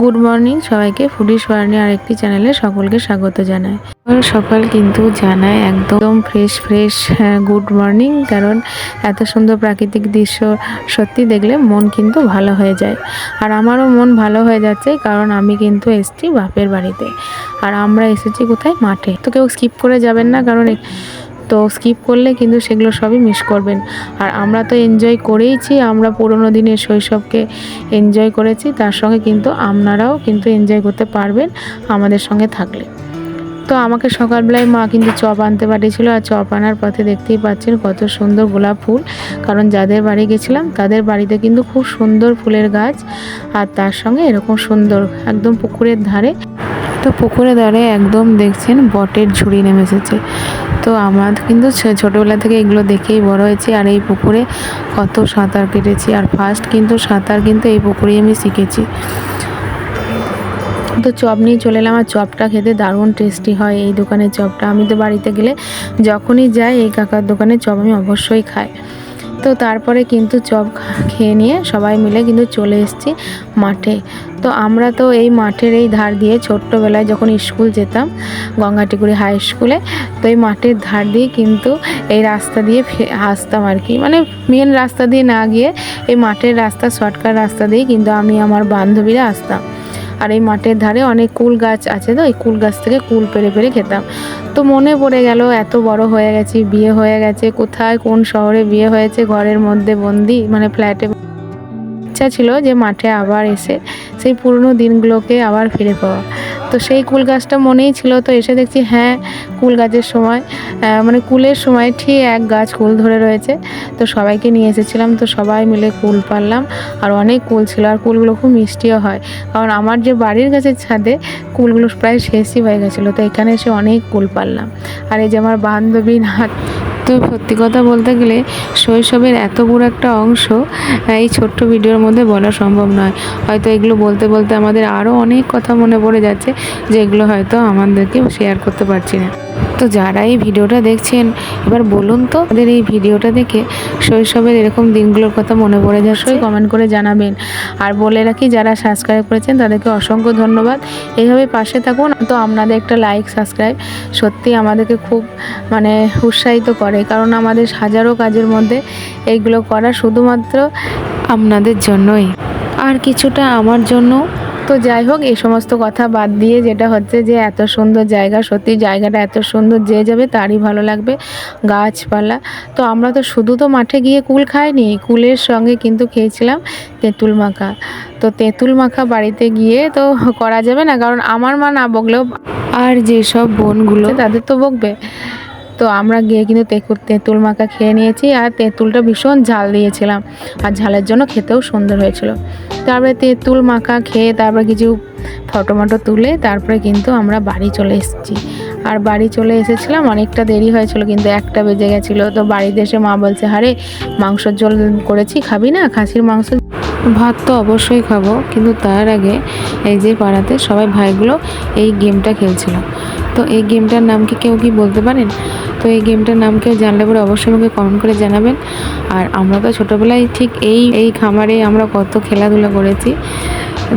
Good morning সবাইকে foodie সোয়ার্নি আরেকটি চ্যানেলে সকলকে স্বাগত জানাই। সকাল কিন্তু জানায় একদম ফ্রেশ ফ্রেশ গুড মর্নিং কারণ এত সুন্দর প্রাকৃতিক দৃশ্য সত্যি দেখলে মন কিন্তু ভালো হয়ে যায়। আর আমারও মন ভালো হয়ে যাচ্ছে কারণ আমি কিন্তু এসেছি বাপের বাড়িতে। আর আমরা এসেছি কোথায়? মাঠে। তো কেউ স্কিপ করে যাবেন না, কারণ তো স্কিপ করলে কিন্তু সেগুলো সবই মিস করবেন। আর আমরা তো এনজয় করেইছি, আমরা পুরোনো দিনের শৈশবকে এনজয় করেছি, তার সঙ্গে কিন্তু আপনারাও কিন্তু এনজয় করতে পারবেন আমাদের সঙ্গে থাকলে। তো আমাকে সকালবেলায় মা কিন্তু চপ আনতে পাঠিয়েছিল, আর চপ আনার পথে দেখতেই পাচ্ছেন কত সুন্দর গোলাপ ফুল। কারণ যাদের বাড়ি গেছিলাম, তাদের বাড়িতে কিন্তু খুব সুন্দর ফুলের গাছ, আর তার সঙ্গে এরকম সুন্দর একদম পুকুরের ধারে তো পুকুরের ধারে একদম দেখছেন বটের ঝুড়ি নেমে এসেছে। তো আমার কিন্তু ছোটবেলা থেকে এগুলো দেখেই বড় হয়েছি আর এই পুকুরে কত সাঁতার কেটেছি। আর ফার্স্ট কিন্তু সাঁতার কিন্তু এই পুকুরেই আমি শিখেছি। তো চপ নিয়ে চলে এলাম আর চপটা খেতে দারুণ টেস্টি হয় এই দোকানের চপটা। আমি তো বাড়িতে গেলে যখনই যাই এই কাকার দোকানে চপ আমি অবশ্যই খাই। তো তারপরে কিন্তু চপ খেয়ে নিয়ে সবাই মিলে কিন্তু চলে এসেছি মাঠে। তো আমরা তো এই মাঠের এই ধার দিয়ে ছোট্টবেলায় যখন স্কুল যেতাম গঙ্গাটিগুড়ি হাই স্কুলে, তো এই মাঠের ধার দিয়ে কিন্তু এই রাস্তা দিয়ে আসতাম আর কি। মানে মেন রাস্তা দিয়ে না গিয়ে এই মাঠের রাস্তা শর্টকাট রাস্তা দিয়ে কিন্তু আমি, আমার বান্ধবীরা আসতাম। আর এই মাঠের ধারে অনেক কুল গাছ আছে তো, এই কুল গাছ থেকে কুল পেরে পেরে খেতাম। তো মনে পড়ে গেল, এত বড় হয়ে গেছি, বিয়ে হয়ে গেছে, কোথায়, কোন শহরে বিয়ে হয়েছে, ঘরের মধ্যে বন্দি মানে ফ্ল্যাটে। ইচ্ছা ছিল যে মাঠে আবার এসে সেই পুরনো দিনগুলোকে আবার ফিরে পাওয়া। তো সেই কুল গাছটা মনেই ছিল তো এসে দেখছি হ্যাঁ কুল গাছের সময় মানে কুলের সময় ঠিক এক গাছ কুল ধরে রয়েছে। তো সবাইকে নিয়ে এসেছিলাম, তো সবাই মিলে কুল পারলাম আর অনেক কুল ছিল, আর কুলগুলো খুব মিষ্টিও হয়। কারণ আমার যে বাড়ির গাছের ছাদে কুলগুলো প্রায় শেষই হয়ে গেছিল, তো এখানে এসে অনেক কুল পারলাম আর এই যে আমার বান্ধবী নাচ তো সত্যি কথা বলতে গেলে শৈশবের এত বড় একটা অংশ এই ছোট্ট ভিডিওর মধ্যে বলা সম্ভব নয়। হয়তো এগুলো বলতে বলতে আমাদের আরও অনেক কথা মনে পড়ে যাচ্ছে যেগুলো হয়তো আমাদেরকে শেয়ার করতে পারছি না। তো যারা এই ভিডিওটা দেখছেন, এবার বলুন তো, আমাদের এই ভিডিওটা দেখে শৈশবের এরকম দিনগুলোর কথা মনে পড়ে যাচ্ছে? কমেন্ট করে জানাবেন। আর বলে রাখি, যারা সাবস্ক্রাইব করেছেন, তাদেরকে অসংখ্য ধন্যবাদ। এইভাবে পাশে থাকুন, তো আপনাদের একটা লাইক সাবস্ক্রাইব সত্যি আমাদেরকে খুব মানে উৎসাহিত করে। কারণ আমাদের হাজারো কাজের মধ্যে এইগুলো করা শুধুমাত্র আপনাদের জন্যই। আর কিছুটা আমার জন্য তো যাই হোক, এই সমস্ত কথা বাদ দিয়ে যেটা হচ্ছে যে এত সুন্দর জায়গা, সত্যি জায়গাটা এত সুন্দর যে যাবে তারই ভালো লাগবে গাছপালা। তো আমরা তো শুধু তো মাঠে গিয়ে কুল খাইনি, কুলের সঙ্গে কিন্তু খেয়েছিলাম তেঁতুল মাখা। তো তেঁতুল মাখা বাড়িতে গিয়ে তো করা যাবে না, কারণ আমার মা না বকলেও আর যেসব বোনগুলো, তাদের তো বকবে। তো আমরা গিয়ে কিন্তু তেঁতুল মাখা খেয়ে নিয়েছি আর তেঁতুলটা ভীষণ ঝাল দিয়েছিলাম আর ঝালের জন্য খেতেও সুন্দর হয়েছিল। তারপরে তেঁতুল মাখা খেয়ে তারপরে কিছু ফটো মটো তুলে তারপরে কিন্তু আমরা বাড়ি চলে এসেছি। আর বাড়ি চলে এসেছিলাম অনেকটা দেরি হয়েছিল কিন্তু একটা বেজে গেছিল। তো বাড়িতে এসে মা বলছে হারে মাংসর ঝোল করেছি, খাবি না? খাসির মাংস ভাত তো অবশ্যই খাব। কিন্তু তার আগে এই যে পাড়াতে সবাই ভাইগুলো এই গেমটা খেলছিল। তো এই গেমটার নাম কি কেউ কি বলতে পারেন? তো এই গেমটার নাম কেউ জানলে পরে অবশ্যই আমাকে কমেন্ট করে জানাবেন। আর আমরা তো ছোটোবেলায় ঠিক এই এই খামারে আমরা কত খেলাধুলা করেছি।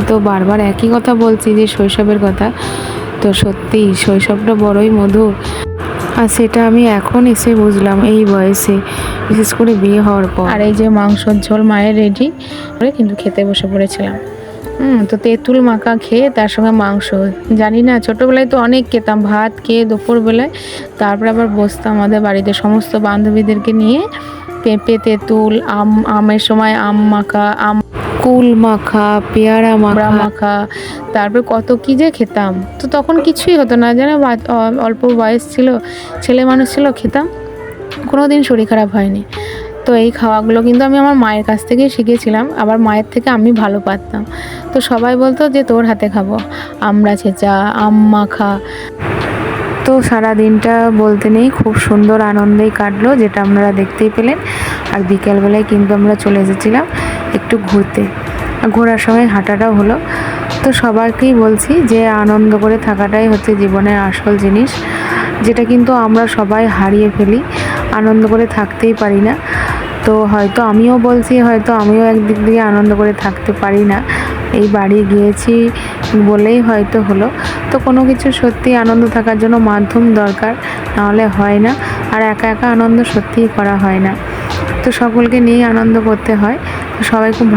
তো বারবার একই কথা বলছি যে শৈশবের কথা। তো সত্যি শৈশবটা বড়ই মধুর। আর সেটা আমি এখন এসে বুঝলাম এই বয়সে, বিশেষ করে বিয়ে হওয়ার পর। আর এই যে মাংসর ঝোল মায়ের রেডি করে কিন্তু খেতে বসে পড়েছিলাম। হুম তো তেঁতুল মাখা খেয়ে তার সঙ্গে মাংস। জানি না ছোটোবেলায় তো অনেক খেতাম ভাত খেয়ে দুপুরবেলায়। তারপর আবার বসতাম আমাদের বাড়িতে সমস্ত বান্ধবীদেরকে নিয়ে। পেঁপে তেঁতুল আম আমের সময় আম মাখা আম কুল মাখা পেয়ারা মাখা। মাখা। তারপরে কত কি যে খেতাম। তো তখন কিছুই হতো না যেন অল্প বয়স ছিল ছেলে মানুষ ছিল খেতাম। কোনো দিন শরীর খারাপ হয়নি। তো এই খাওয়াগুলো কিন্তু আমি আমার মায়ের কাছ থেকেই শিখেছিলাম। আবার মায়ের থেকে আমি ভালো পারতাম। তো সবাই বলতো যে, তোর হাতে খাব। আমরা ছেঁচা, আম মাখা। তো সারা দিনটা বলতে নেই, খুব সুন্দর আনন্দেই কাটলো, যেটা আপনারা দেখতেই পেলেন। আর বিকেলবেলায় কিন্তু আমরা চলে এসেছিলাম একটু ঘুরতে। ঘোরার সময় হাঁটাটাও হলো। তো সবাইকেই বলছি যে, আনন্দ করে থাকাটাই হচ্ছে জীবনের আসল জিনিস, যেটা কিন্তু আমরা সবাই হারিয়ে ফেলি। আনন্দ করে থাকতেই পারি না। তো হয়তো আমিও বলছি, হয়তো আমিও একদিক দিয়ে আনন্দ করে থাকতে পারি না। এই বাড়ি গিয়েছি বলেই হয়তো হলো। তো কোনো কিছু সত্যি আনন্দ থাকার জন্য মাধ্যম দরকার, নাহলে হয় না। আর একা একা আনন্দ সত্যিই করা হয় না। তো সকলকে নিয়েই আনন্দ করতে হয়। সবাই খুব